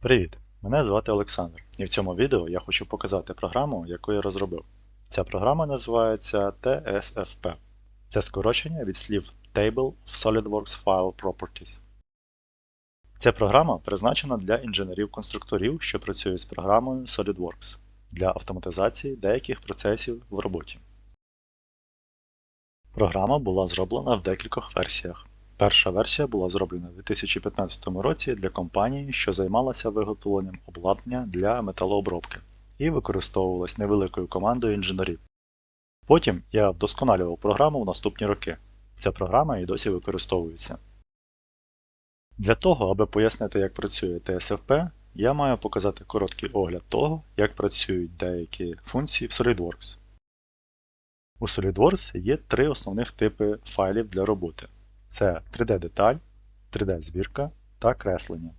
Привіт! Мене звати Олександр, і в цьому відео я хочу показати програму, яку я розробив. Ця програма називається TSFP. Це скорочення від слів Table of SolidWorks File Properties. Ця програма призначена для інженерів-конструкторів, що працюють з програмою SolidWorks для автоматизації деяких процесів в роботі. Програма була зроблена в декількох версіях. Перша версія була зроблена у 2015 році для компанії, що займалася виготовленням обладнання для металообробки і використовувалась невеликою командою інженерів. Потім я вдосконалював програму в наступні роки. Ця програма і досі використовується. Для того, аби пояснити, як працює TSFP, я маю показати короткий огляд того, як працюють деякі функції в SolidWorks. У SolidWorks є три основних типи файлів для роботи. Це 3D-деталь, 3D-збірка та креслення.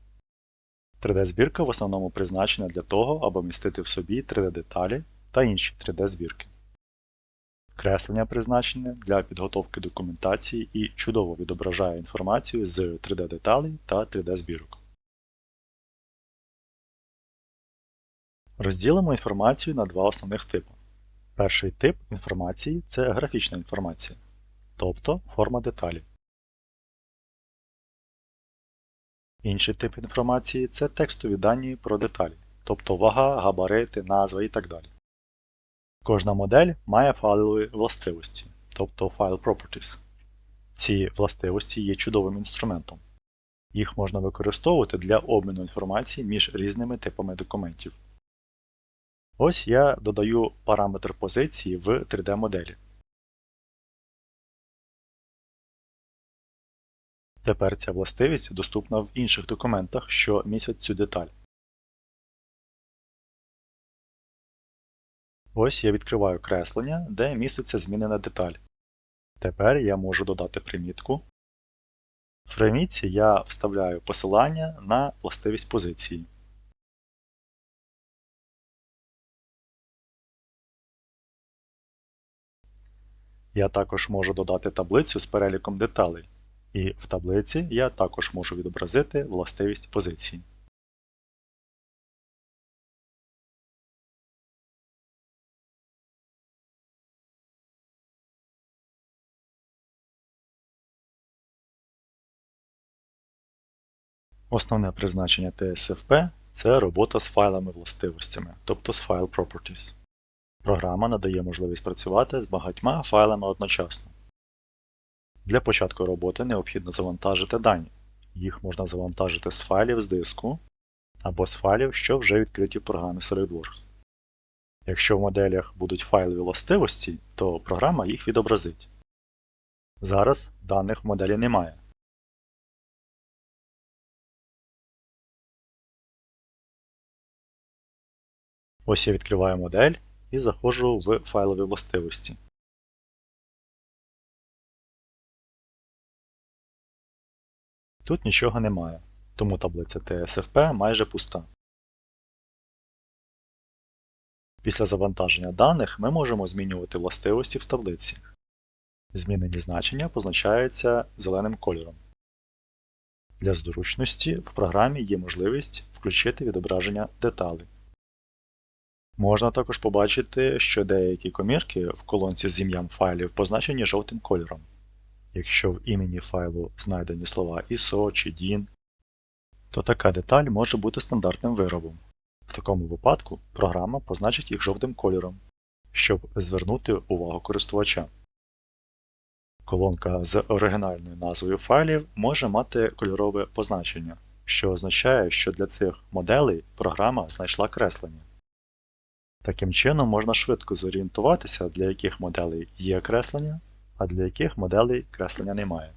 3D-збірка в основному призначена для того, аби містити в собі 3D-деталі та інші 3D-збірки. Креслення призначене для підготовки документації і чудово відображає інформацію з 3D-деталей та 3D-збірок. Розділимо інформацію на два основних типи. Перший тип інформації це графічна інформація, тобто форма деталі. Інший тип інформації це текстові дані про деталі, тобто вага, габарити, назва і так далі. Кожна модель має файлові властивості, тобто File Properties. Ці властивості є чудовим інструментом. Їх можна використовувати для обміну інформації між різними типами документів. Ось я додаю параметр позиції в 3D-моделі. Тепер ця властивість доступна в інших документах, що містять цю деталь. Ось я відкриваю креслення, де міститься змінена деталь. Тепер я можу додати примітку. В примітці я вставляю посилання на властивість позиції. Я також можу додати таблицю з переліком деталей. І в таблиці я також можу відобразити властивість позиції. Основне призначення TSFP це робота з файлами властивостями, тобто з File Properties. Програма надає можливість працювати з багатьма файлами одночасно. Для початку роботи необхідно завантажити дані. Їх можна завантажити з файлів з диску або з файлів, що вже відкриті в програмі SolidWorks. Якщо в моделях будуть файлові властивості, то програма їх відобразить. Зараз даних в моделі немає. Ось я відкриваю модель і заходжу в файлові властивості. Тут нічого немає, тому таблиця TSFP майже пуста. Після завантаження даних ми можемо змінювати властивості в таблиці. Змінені значення позначаються зеленим кольором. Для зручності в програмі є можливість включити відображення деталей. Можна також побачити, що деякі комірки в колонці з ім'ям файлів позначені жовтим кольором. Якщо в імені файлу знайдені слова ISO чи DIN, то така деталь може бути стандартним виробом. В такому випадку програма позначить їх жовтим кольором, щоб звернути увагу користувача. Колонка з оригінальною назвою файлів може мати кольорове позначення, що означає, що для цих моделей програма знайшла креслення. Таким чином можна швидко зорієнтуватися, для яких моделей є креслення, а для яких моделей креслення немає.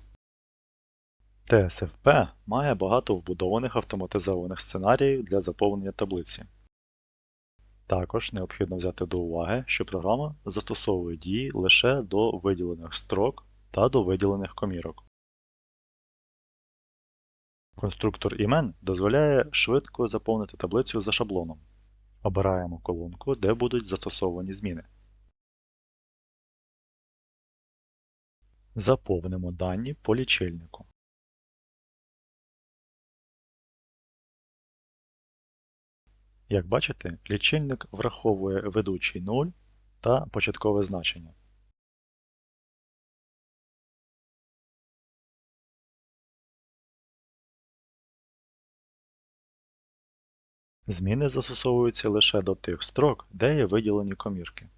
TSFP має багато вбудованих автоматизованих сценаріїв для заповнення таблиці. Також необхідно взяти до уваги, що програма застосовує дії лише до виділених строк та до виділених комірок. Конструктор імен дозволяє швидко заповнити таблицю за шаблоном. Обираємо колонку, де будуть застосовані зміни. Заповнимо дані по лічильнику. Як бачите, лічильник враховує ведучий 0 та початкове значення. Зміни застосовуються лише до тих строк, де є виділені комірки.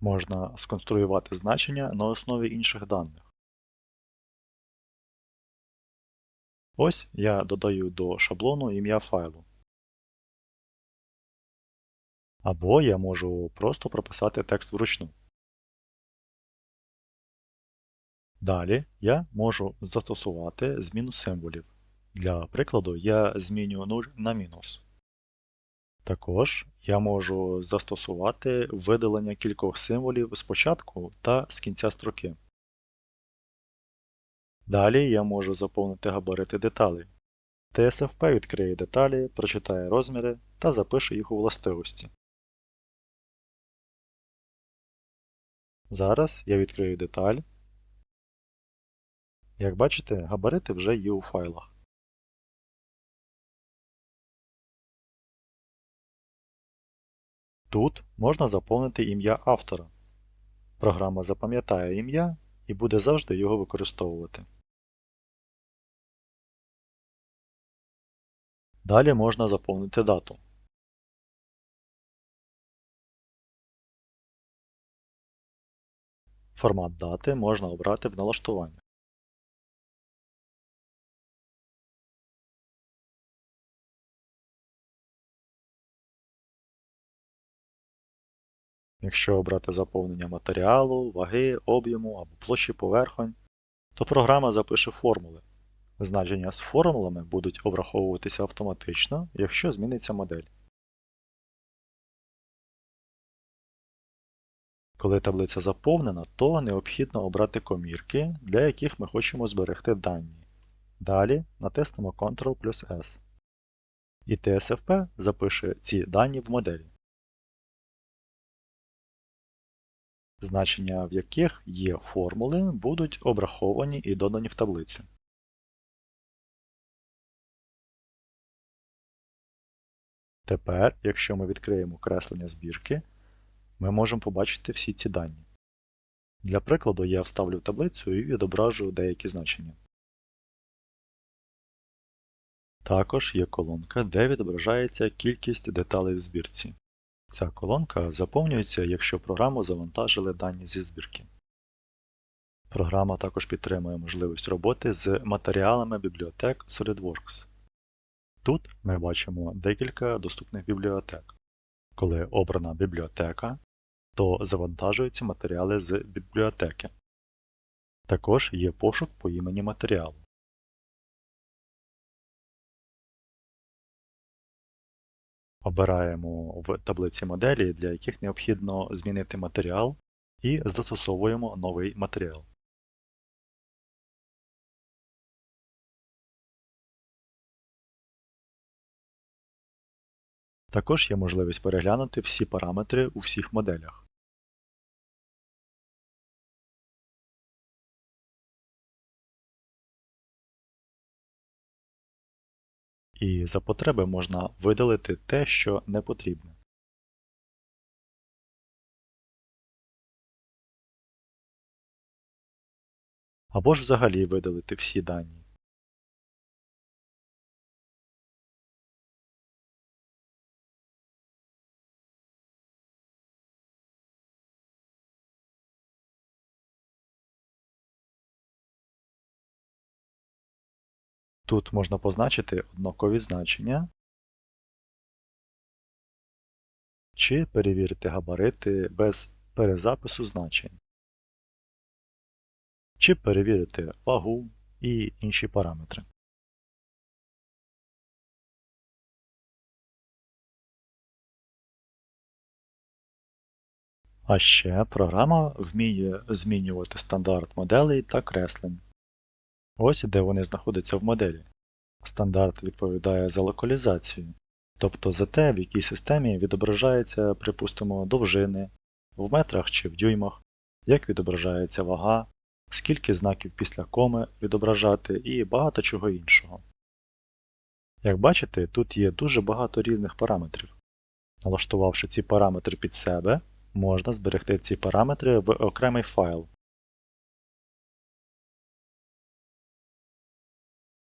Можна сконструювати значення на основі інших даних. Ось я додаю до шаблону ім'я файлу. Або я можу просто прописати текст вручну. Далі я можу застосувати зміну символів. Для прикладу я зміню 0 на мінус. Також я можу застосувати видалення кількох символів спочатку та з кінця строки. Далі я можу заповнити габарити деталей. TSFP відкриє деталі, прочитає розміри та запише їх у властивості. Зараз я відкрию деталь. Як бачите, габарити вже є у файлах. Тут можна заповнити ім'я автора. Програма запам'ятає ім'я і буде завжди його використовувати. Далі можна заповнити дату. Формат дати можна обрати в налаштуваннях. Якщо обрати заповнення матеріалу, ваги, об'єму або площі поверхонь, то програма запише формули. Значення з формулами будуть обраховуватися автоматично, якщо зміниться модель. Коли таблиця заповнена, то необхідно обрати комірки, для яких ми хочемо зберегти дані. Далі натиснемо Ctrl плюс S. І TSFP запише ці дані в моделі. Значення в яких є формули, будуть обраховані і додані в таблицю. Тепер, якщо ми відкриємо креслення збірки, ми можемо побачити всі ці дані. Для прикладу я вставлю таблицю і відображу деякі значення. Також є колонка, де відображається кількість деталей в збірці. Ця колонка заповнюється, якщо програму завантажили дані зі збірки. Програма також підтримує можливість роботи з матеріалами бібліотек SolidWorks. Тут ми бачимо декілька доступних бібліотек. Коли обрана бібліотека, то завантажуються матеріали з бібліотеки. Також є пошук по імені матеріалу. Обираємо в таблиці моделі, для яких необхідно змінити матеріал, і застосовуємо новий матеріал. Також є можливість переглянути всі параметри у всіх моделях. І за потреби можна видалити те, що не потрібне. Або ж взагалі видалити всі дані. Тут можна позначити однакові значення чи перевірити габарити без перезапису значень, чи перевірити вагу і інші параметри. А ще програма вміє змінювати стандарт моделей та креслень. Ось де вони знаходяться в моделі. Стандарт відповідає за локалізацію, тобто за те, в якій системі відображається, припустимо, довжини, в метрах чи в дюймах, як відображається вага, скільки знаків після коми відображати і багато чого іншого. Як бачите, тут є дуже багато різних параметрів. Налаштувавши ці параметри під себе, можна зберегти ці параметри в окремий файл.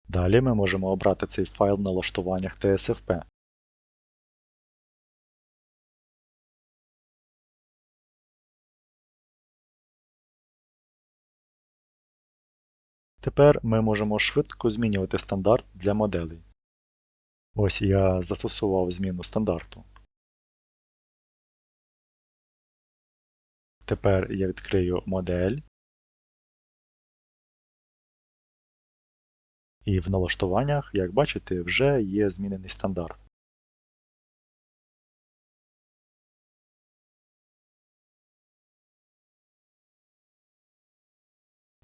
Далі ми можемо обрати цей файл в налаштуваннях TSFP. Тепер ми можемо швидко змінювати стандарт для моделей. Ось я застосував зміну стандарту. Тепер я відкрию модель і в налаштуваннях, як бачите, вже є змінений стандарт.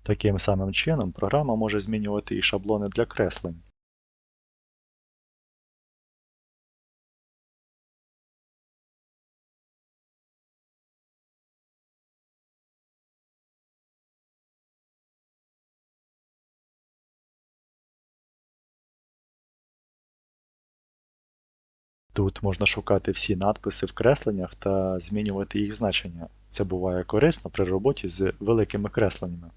Таким самим чином програма може змінювати і шаблони для креслень. Тут можна шукати всі надписи в кресленнях та змінювати їх значення. Це буває корисно при роботі з великими кресленнями.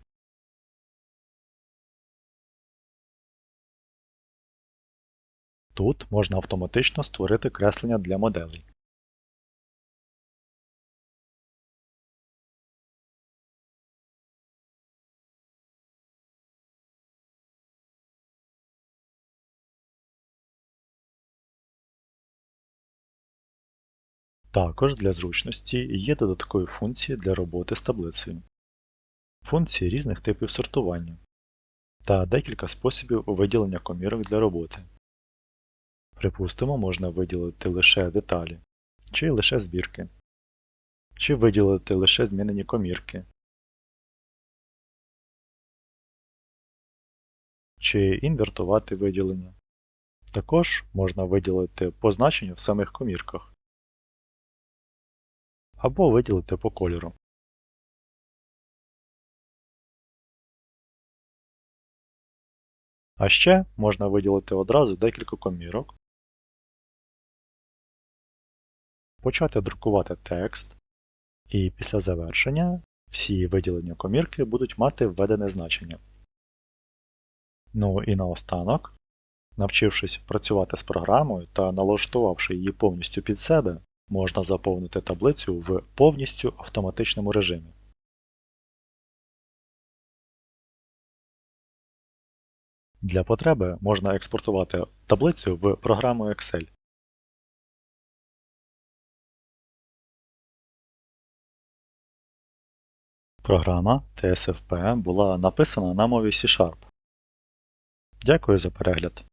Тут можна автоматично створити креслення для моделей. Також для зручності є додаткові функції для роботи з таблицею. Функції різних типів сортування та декілька способів виділення комірок для роботи. Припустимо, можна виділити лише деталі, чи лише збірки, чи виділити лише змінені комірки, чи інвертувати виділення. Також можна виділити по значенню в самих комірках або виділити по кольору. А ще можна виділити одразу декілька комірок, почати друкувати текст, і після завершення всі виділені комірки будуть мати введене значення. Ну і наостанок, навчившись працювати з програмою та налаштувавши її повністю під себе, можна заповнити таблицю в повністю автоматичному режимі. Для потреби можна експортувати таблицю в програму Excel. Програма TSFP була написана на мові C-Sharp. Дякую за перегляд.